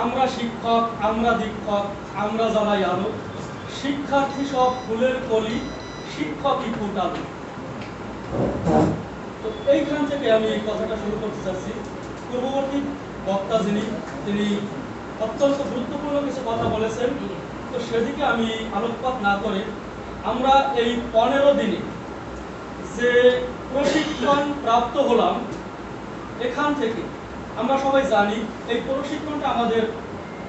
আমরা শিক্ষক, আমরা দীক্ষক, আমরা জানাই আলো, শিক্ষার্থী সব ফুলের কলি, শিক্ষকই ফুটালো তো এইখান থেকে আমি এই কথাটা শুরু করতে চাচ্ছি। পূর্ববর্তী বক্তা যিনি, তিনি অত্যন্ত গুরুত্বপূর্ণ কিছু কথা বলেছেন। তো সেদিকে আমি আলোকপাত না করে আমরা এই পনেরো দিনে যে প্রশিক্ষণ প্রাপ্ত হলাম, এখান থেকে আমরা সবাই জানি এই প্রশিক্ষণটা আমাদের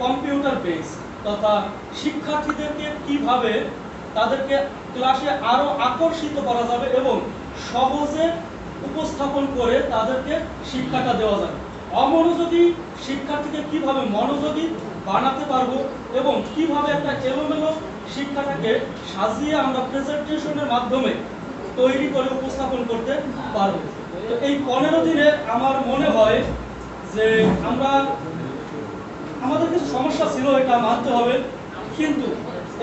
কম্পিউটার বেস তথা শিক্ষার্থীদেরকে কীভাবে তাদেরকে ক্লাসে আরও আকর্ষিত করা যাবে এবং সহজে উপস্থাপন করে তাদেরকে শিক্ষাটা দেওয়া যাবে। অমনোযোগী শিক্ষার্থীকে কীভাবে মনোযোগী বানাতে পারব এবং কীভাবে একটা এলোমেলো শিক্ষাটাকে সাজিয়ে আমরা প্রেজেন্টেশনের মাধ্যমে তৈরি করে উপস্থাপন করতে পারব। তো এই পনেরো দিনে আমার মনে হয় যে আমরা আমাদের কিছু সমস্যা ছিল এটা মানতে হবে, কিন্তু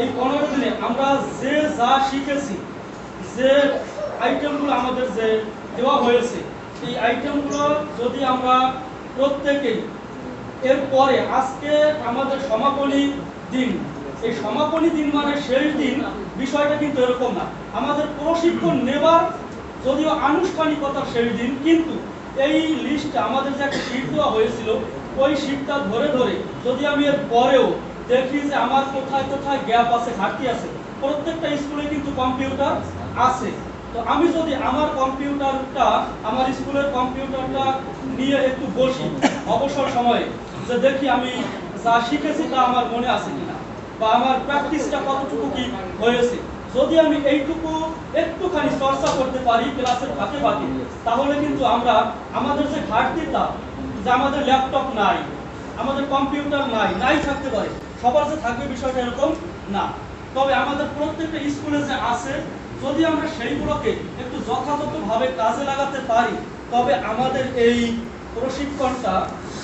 এই পনেরো দিনে আমরা যে যা শিখেছি, যে আইটেমগুলো আমাদের যে দেওয়া হয়েছে, এই আইটেমগুলো যদি আমরা প্রত্যেকেই এরপরে আজকে আমাদের সমাপনী দিন, এই সমাপনী দিন মানে শেষ দিন, বিষয়টা কিন্তু এরকম না। আমাদের প্রশিক্ষণ নেবার যদিও আনুষ্ঠানিকতা শেষ দিন, কিন্তু এই লিস্টে আমাদের যে একটা শীট দেওয়া হয়েছিল, ওই শীটটা ধরে ধরে যদি আমি এর পরেও দেখি যে আমার কোথায় কোথায় গ্যাপ আছে, ঘাটতি আছে, প্রত্যেকটা স্কুলে কিন্তু কম্পিউটার আছে। তো আমি যদি আমার কম্পিউটারটা আমার স্কুলের কম্পিউটারটা নিয়ে একটু বসি অবসর সময়ে, যে দেখি আমি যা শিখেছি তা আমার মনে আছে কিনা, বা আমার প্র্যাকটিসটা কতটুকু কি হয়েছে। যদি আমি এইটুকু একটুখানি চর্চা করতে পারি ক্লাসের ফাঁকে ফাঁকে, তাহলে কিন্তু আমরা আমাদের যে ঘাটতিটা, যে আমাদের ল্যাপটপ নাই, আমাদের কম্পিউটার নাই নাই থাকতে পারে। সবার যে থাকবে বিষয়টা এরকম না। তবে আমাদের প্রত্যেকটা স্কুলে যে আছে, যদি আমরা সেইগুলোকে একটু যথাযথভাবে কাজে লাগাতে পারি, তবে আমাদের এই প্রশিক্ষণটা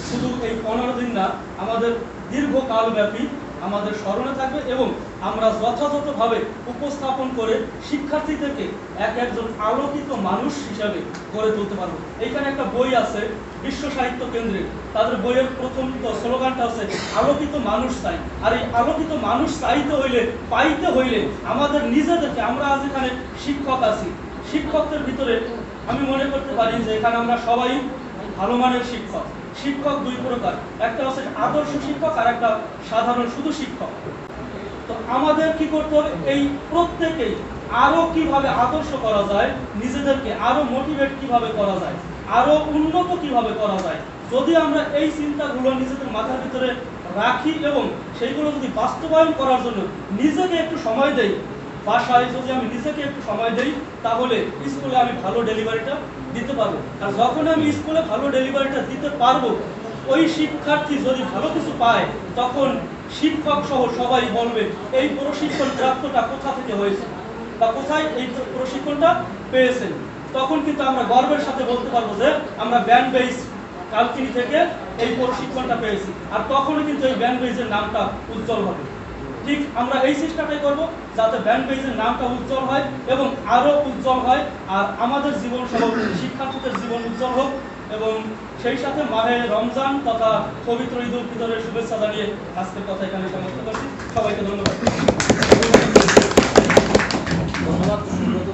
শুধু এই পনেরো দিন না, আমাদের দীর্ঘকালব্যাপী আমাদের স্মরণে থাকবে এবং আমরা যথাযথভাবে উপস্থাপন করে শিক্ষার্থীদেরকে এক একজন আলোকিত মানুষ হিসাবে গড়ে তুলতে পারব। এইখানে একটা বই আছে, বিশ্ব সাহিত্য কেন্দ্রে তাদের বইয়ের প্রথম স্লোগানটা আছে, আলোকিত মানুষ চাই। আর এই আলোকিত মানুষ চাইতে হইলে, পাইতে হইলে আমাদের নিজেদেরকে, আমরা আজ এখানে শিক্ষক আছি। শিক্ষকদের ভিতরে আমি মনে করতে পারি যে এখানে আমরা সবাই ভালো মানের শিক্ষক। শিক্ষক দুই প্রকার। একটা হচ্ছে আদর্শ শিক্ষক আর একটা সাধারণ শুধু শিক্ষক। তো আমাদের কি করতে হবে? এই প্রত্যেকেই আরও কীভাবে আদর্শ করা যায়, নিজেদেরকে আরও মোটিভেট কীভাবে করা যায়, আরও উন্নত কীভাবে করা যায়, যদি আমরা এই চিন্তাগুলো নিজেদের মাথার ভিতরে রাখি এবং সেইগুলো যদি বাস্তবায়ন করার জন্য নিজেকে একটু সময় দেই বাসায় যদি আমি নিজেকে একটু সময় দেই, তাহলে স্কুলে আমি ভালো ডেলিভারিটা দিতে পারব। আর যখন আমি স্কুলে ভালো ডেলিভারিটা দিতে পারব, ওই শিক্ষার্থী যদি ভালো কিছু পায়, তখন শিক্ষক সহ সবাই বলবে, এই প্রশিক্ষণ প্রাপ্তটা কোথা থেকে হয়েছে? বা কোথায় এই প্রশিক্ষণটা পেয়েছেন? তখন কিন্তু আমরা গর্বের সাথে বলতে পারব যে, আমরা ব্যান্ড বেস কালকিনি থেকে এই প্রশিক্ষণটা পেয়েছি। আর তখনই কিন্তু এই ব্যান্ড বেজের নামটা উজ্জ্বল হবে। ঠিক আমরা এই চেষ্টাটাই করব যাতে ব্যান্ড বেজের নামটা উজ্জ্বল হয় এবং আরও উজ্জ্বল হয় আর আমাদের জীবন সহ শিক্ষার্থীদের জীবন উজ্জ্বল হোক এবং সেই সাথে মাহে রমজান তথা পবিত্র ঈদ উল ফিতরের শুভেচ্ছা জানিয়ে আজকের কথা এখানে সমাপ্ত করছি। সবাইকে ধন্যবাদ। ধন্যবাদ সুব্রত